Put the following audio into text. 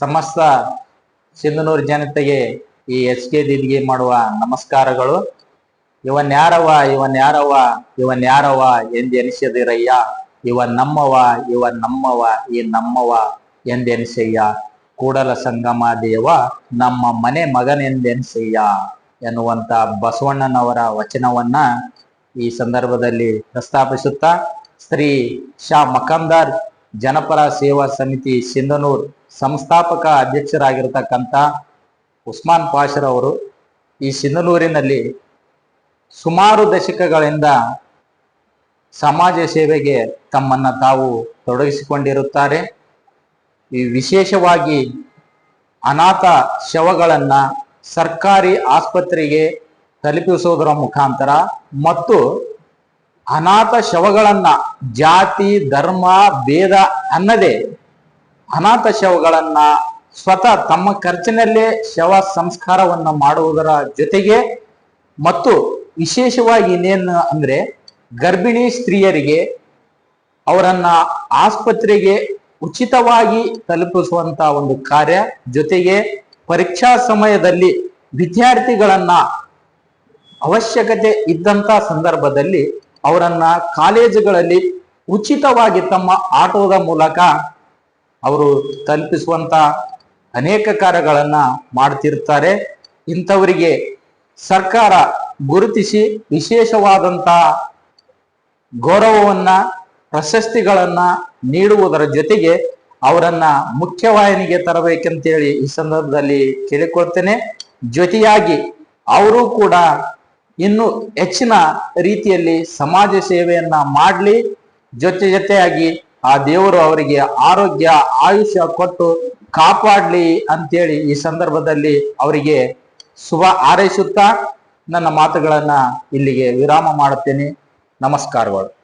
ಸಮಸ್ತ ಸಿಂಧನೂರು ಜನತೆಗೆ ಈ ಎಚ್ ಕೆ ದಿದ್ಗೆ ಮಾಡುವ ನಮಸ್ಕಾರಗಳು. ಇವನ್ ಯಾರವ ಇವನ್ ಯಾರವ ಇವನ್ ಯಾರವ ಎಂದೆನಿಸದಿರಯ್ಯ. ಇವ ನಮ್ಮವ ಇವ ನಮ್ಮವ ಈ ನಮ್ಮವ ಎಂದೆನಿಸಯ್ಯ. ಕೂಡಲ ಸಂಗಮ ದೇವ ನಮ್ಮ ಮನೆ ಮಗನೆಂದೆನಿಸಯ್ಯ ಎನ್ನುವಂತ ಬಸವಣ್ಣನವರ ವಚನವನ್ನ ಈ ಸಂದರ್ಭದಲ್ಲಿ ಪ್ರಸ್ತಾಪಿಸುತ್ತಾ ಶ್ರೀ ಶಾ ಮಕಂದಾರ್ ಜನಪರ ಸೇವಾ ಸಮಿತಿ ಸಿಂಧನೂರ್ ಸಂಸ್ಥಾಪಕ ಅಧ್ಯಕ್ಷರಾಗಿರ್ತಕ್ಕಂಥ ಉಸ್ಮಾನ್ ಪಾಷರ್ ಅವರು ಈ ಸಿಂಧನೂರಿನಲ್ಲಿ ಸುಮಾರು ದಶಕಗಳಿಂದ ಸಮಾಜ ಸೇವೆಗೆ ತಮ್ಮನ್ನ ತಾವು ತೊಡಗಿಸಿಕೊಂಡಿರುತ್ತಾರೆ. ಈ ವಿಶೇಷವಾಗಿ ಅನಾಥ ಶವಗಳನ್ನು ಸರ್ಕಾರಿ ಆಸ್ಪತ್ರೆಗೆ ತಲುಪಿಸುವುದರ ಮುಖಾಂತರ ಮತ್ತು ಅನಾಥ ಶವಗಳನ್ನು ಜಾತಿ, ಧರ್ಮ, ಭೇದ ಅನ್ನದೇ ಅನಾಥ ಶವಗಳನ್ನ ಸ್ವತಃ ತಮ್ಮ ಖರ್ಚಿನಲ್ಲೇ ಶವ ಸಂಸ್ಕಾರವನ್ನ ಮಾಡುವುದರ ಜೊತೆಗೆ ಮತ್ತು ವಿಶೇಷವಾಗಿ ಇನ್ನೇನು ಅಂದ್ರೆ ಗರ್ಭಿಣಿ ಸ್ತ್ರೀಯರಿಗೆ ಅವರನ್ನ ಆಸ್ಪತ್ರೆಗೆ ಉಚಿತವಾಗಿ ತಲುಪಿಸುವಂತ ಒಂದು ಕಾರ್ಯ ಜೊತೆಗೆ ಪರೀಕ್ಷಾ ಸಮಯದಲ್ಲಿ ವಿದ್ಯಾರ್ಥಿಗಳನ್ನ ಅವಶ್ಯಕತೆ ಇದ್ದಂತ ಸಂದರ್ಭದಲ್ಲಿ ಅವರನ್ನ ಕಾಲೇಜುಗಳಲ್ಲಿ ಉಚಿತವಾಗಿ ತಮ್ಮ ಆಟೋದ ಮೂಲಕ ಅವರು ತಲುಪಿಸುವಂತ ಅನೇಕ ಕಾರ್ಯಗಳನ್ನ ಮಾಡ್ತಿರ್ತಾರೆ. ಇಂಥವರಿಗೆ ಸರ್ಕಾರ ಗುರುತಿಸಿ ವಿಶೇಷವಾದಂತ ಗೌರವವನ್ನ, ಪ್ರಶಸ್ತಿಗಳನ್ನ ನೀಡುವುದರ ಜೊತೆಗೆ ಅವರನ್ನ ಮುಖ್ಯವಾಹಿನಿಗೆ ತರಬೇಕಂತೇಳಿ ಈ ಸಂದರ್ಭದಲ್ಲಿ ಕೇಳಿಕೊಳ್ತೇನೆ. ಜೊತೆಯಾಗಿ ಅವರು ಕೂಡ ಇನ್ನು ಹೆಚ್ಚಿನ ರೀತಿಯಲ್ಲಿ ಸಮಾಜ ಸೇವೆಯನ್ನ ಮಾಡಲಿ. ಜೊತೆ ಜೊತೆಯಾಗಿ ಆ ದೇವರು ಅವರಿಗೆ ಆರೋಗ್ಯ, ಆಯುಷ್ಯ ಕೊಟ್ಟು ಕಾಪಾಡ್ಲಿ ಅಂತೇಳಿ ಈ ಸಂದರ್ಭದಲ್ಲಿ ಅವರಿಗೆ ಶುಭ ಹಾರೈಸುತ್ತಾ ನನ್ನ ಮಾತುಗಳನ್ನ ಇಲ್ಲಿಗೆ ವಿರಾಮ ಮಾಡುತ್ತೇನೆ. ನಮಸ್ಕಾರಗಳು.